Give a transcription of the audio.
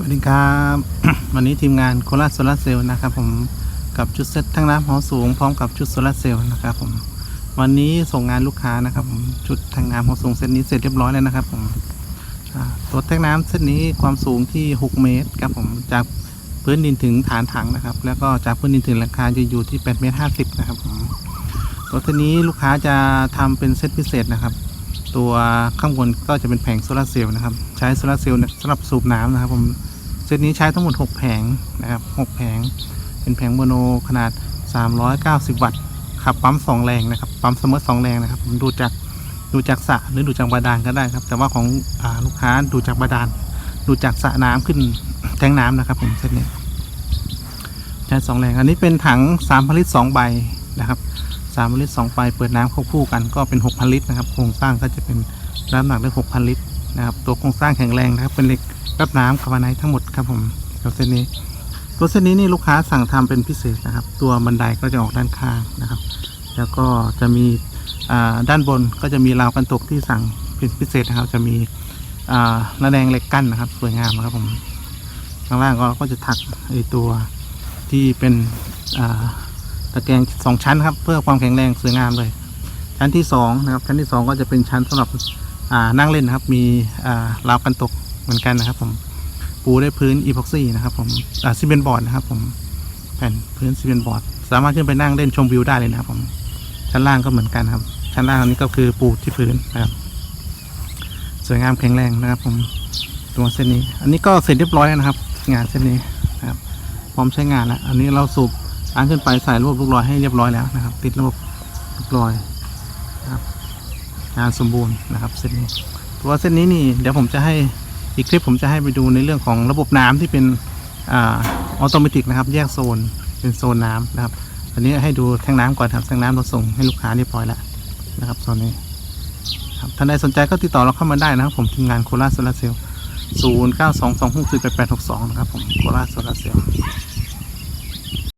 สวัสดีครับ วันนี้ทีมงานโคราชโซลาร์เซลล์นะครับผมกับชุดเซ็ตทั้งน้ำหอสูงพร้อมกับชุดโซลาร์เซลล์นะครับผมวันนี้ส่งงานลูกค้านะครับผมชุดทางน้ำหอสูงเซตนี้เสร็จเรียบร้อยแล้วนะครับผมตัวแท่งน้ำเซตนี้ความสูงที่ 6 เมตรครับผมจากพื้นดินถึงฐานถังนะครับ แล้วก็จากพื้นดินถึงหลังคาจะอยู่ที่8เมตร50นะครับผมตัวเซตนี้ลูกค้าจะทำเป็นเซตพิเศษนะครับ ตัวข้างบนก็จะเป็นแผงโซลาเซลล์นะครับ ใช้โซลาเซลล์สำหรับสูบน้ำนะครับผมเซตนี้ใช้ทั้งหมด 6 แผงนะครับ 6 แผง เป็นแผงโมโนขนาด 390 วัตต์ขับปั๊ม2แรงนะครับปั๊มเสมอ2แรงนะครับผมดูจากดูจากสระหรือดูจากบาดาลก็ได้ครับ แต่ว่าของอลูกค้าดูจากบาดาลดูจากสระน้ำขึ้นแทงน้ำนะครับผมเซตนี้ใช้สองแรงอันนี้เป็นถัง3พันลิตร2ใบนะครับ สามลิตรสองไฟเปิดน้ำเข้าคู่กันก็เป็น 6,000 ลิตรนะครับ โครงสร้างก็จะเป็นน้ำหนักได้6,000 ลิตรนะครับ ตัวโครงสร้างแข็งแรงนะครับ เป็นเหล็กรับน้ำคาร์บอนไนท์ทั้งหมดครับผมกับเส้นนี้ ตัวเส้นนี้นี่ลูกค้าสั่งทำเป็นพิเศษนะครับ ตัวบันไดก็จะออกด้านข้างนะครับ แล้วก็จะมีด้านบนก็จะมีราวกันตกที่สั่งเป็นพิเศษนะครับ จะมีระแนงเหล็กกั้นนะครับ สวยงามนะครับผมข้างล่างก็ก็จะถักไอตัวที่เป็น ตะแกรงสองชั้นครับ เพื่อความแข็งแรงสวยงามเลย ชั้นที่สองนะครับ ชั้นที่สองก็จะเป็นชั้นสำหรับอ่านั่งเล่นนะครับ มีอ่าราวกันตกเหมือนกันนะครับ ผมปูด้วยพื้นอีพ็อกซี่นะครับ ผมอ่าซีเมนต์บอร์ดนะครับ ผมแผ่นพื้นซีเมนต์บอร์ดสามารถขึ้นไปนั่งเล่นชมวิวได้เลยนะครับ ผมชั้นล่างก็เหมือนกันครับ ชั้นล่างอันนี้ก็คือปูที่พื้นนะครับ สวยงามแข็งแรงนะครับ ผมตัวเส้นนี้ อันนี้ก็เสร็จเรียบร้อยแล้วนะครับ งานเส้นนี้นะครับพร้อมใช้งานแล้วอันนี้เราสูบ ล้างขึ้นไปใส่ระบลูกลอยให้เรียบร้อยแล้วนะครับ ติดระบบลูกลอยนะครับงานสมบูรณ์นะครับเส้นนี้ตัวเส้นนี้นี่เดี๋ยวผมจะให้อีกคลิปผมจะให้ไปดูในเรื่องของระบบน้ำที่เป็นอ่าออโตเมติกนะครับ แยกโซนเป็นโซนน้ำนะครับอันนี้ให้ดูแทงน้ำก่อนครับแทงน้ำเราส่งให้ลูกค้าเรียบร้อยแล้วนะครับโซนนี้ครับท่านใดสนใจก็ติดต่อเราเข้ามาได้นะครับ ผมทีมงานโคราชโซลาร์เซลล์ศูนย์เก้าสองสองหกสี่แปดแปดหกสองนะครับผมโคราชโซลาร์เซลล์